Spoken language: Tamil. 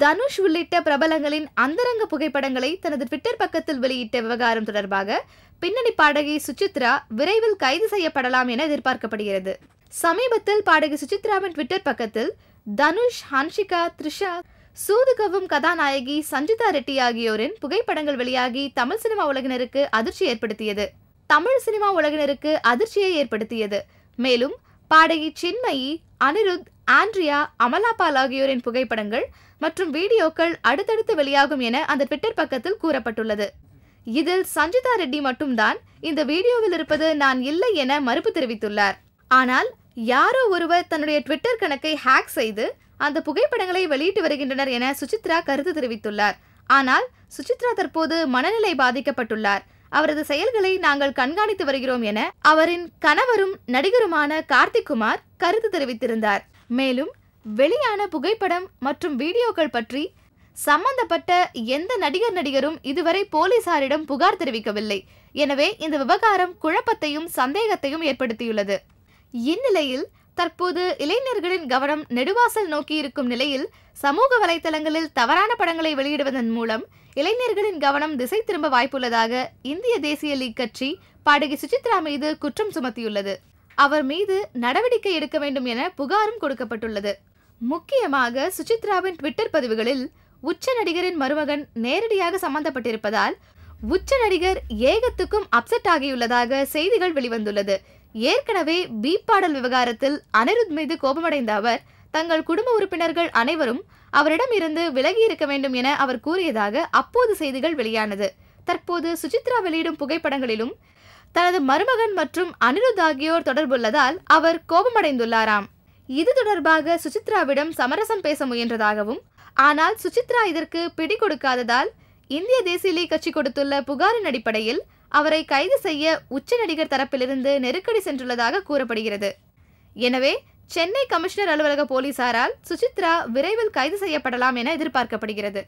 தனுஷ் உள்ளிட்ட பிரபலங்களின் அந்தரங்க புகைப்படங்களை தனது ட்விட்டர் பக்கத்தில் வெளியிட்ட விவகாரம் தொடர்பாக பின்னணி பாடகி சுசித்ரா விரைவில் கைது செய்யப்படலாம் என எதிர்பார்க்கப்படுகிறது. சமீபத்தில் பாடகி சுசித்ராவின் ட்விட்டர் பக்கத்தில் தனுஷ் ஹன்ஷிகா த்ரிஷா சூதுகவும் கதாநாயகி சஞ்சிதா ரெட்டி ஆகியோரின் புகைப்படங்கள் வெளியாகி தமிழ் சினிமா உலகினருக்கு அதிர்ச்சி ஏற்படுத்தியது. தமிழ் சினிமா உலகினருக்கு அதிர்ச்சியை ஏற்படுத்தியது. மேலும் பாடகி சின்மயி அனிருத் ஆண்ட்ரியா அமலாபால் ஆகியோரின் புகைப்படங்கள் மற்றும் வீடியோக்கள் அடுத்தடுத்து வெளியாகும் என அந்த ட்விட்டர் பக்கத்தில் கூறப்பட்டுள்ளது. இதில் சஞ்சிதா ரெட்டி மட்டும்தான் இந்த வீடியோவில் இருப்பது நான் இல்லை என மறுப்பு தெரிவித்துள்ளார். ஆனால் யாரோ ஒருவர் தன்னுடைய ட்விட்டர் கணக்கை ஹேக் செய்து அந்த புகைப்படங்களை வெளியிட்டு வருகின்றனர் என சுசித்ரா கருத்து தெரிவித்துள்ளார். ஆனால் சுசித்ரா தற்போது மனநிலை பாதிக்கப்பட்டுள்ளார். அவரது செயல்களை நாங்கள் கண்காணித்து வருகிறோம் என அவரின் கணவரும் நடிகருமான கார்த்திக் குமார் கருத்து தெரிவித்திருந்தார். மேலும் வெளியான புகைப்படம் மற்றும் வீடியோக்கள் பற்றி சம்பந்தப்பட்ட எந்த நடிகர் நடிகரும் இதுவரை போலீசாரிடம் புகார் தெரிவிக்கவில்லை. எனவே இந்த விவகாரம் குழப்பத்தையும் சந்தேகத்தையும் ஏற்படுத்தியுள்ளது. இந்நிலையில் தற்போது இளைஞர்களின் கவனம் நெடுவாசல் நோக்கி இருக்கும் நிலையில் சமூக வலைதளங்களில் தவறான படங்களை வெளியிடுவதன் மூலம் இளைஞர்களின் கவனம் திசை திரும்ப வாய்ப்புள்ளதாக இந்திய தேசிய லீக் கட்சி பாடகி சுசித்ரா மீது குற்றம் சுமத்தியுள்ளது. அவர் மீது நடவடிக்கை எடுக்க வேண்டும் என புகாரும் கொடுக்கப்பட்டுள்ளது. முக்கியமாக சுசித்ராவின் ட்விட்டர் பதிவுகளில் உச்ச நடிகரின் மருமகன் நேரடியாக சம்பந்தப்பட்டிருப்பதால் உச்ச நடிகர் ஏகத்துக்கும் அப்செட் ஆகியுள்ளதாக செய்திகள் வெளிவந்துள்ளது. ஏற்கனவே பீப்பாடல் விவகாரத்தில் அனிருத் மீது கோபமடைந்த அவர் தங்கள் குடும்ப உறுப்பினர்கள் அனைவரும் அவரிடம் இருந்து விலகி இருக்க வேண்டும் என அவர் கூறியதாக அப்போது செய்திகள் வெளியானது. தற்போது சுசித்ரா வெளியிடும் புகைப்படங்களிலும் தனது மருமகன் மற்றும் அனிருத் ஆகியோர் தொடர்புள்ளதால் அவர் கோபமடைந்துள்ளாராம். இது தொடர்பாக சுசித்ராவிடம் சமரசம் பேச முயன்றதாகவும் ஆனால் சுசித்ரா இதற்கு பிடி கொடுக்காததால் இந்திய தேசிய லீக் கட்சி கொடுத்துள்ள புகாரின் அடிப்படையில் அவரை கைது செய்ய உச்ச நடிகர் தரப்பிலிருந்து நெருக்கடி சென்றுள்ளதாக கூறப்படுகிறது. எனவே சென்னை கமிஷனர் அலுவலக போலீசாரால் சுசித்ரா விரைவில் கைது செய்யப்படலாம் என எதிர்பார்க்கப்படுகிறது.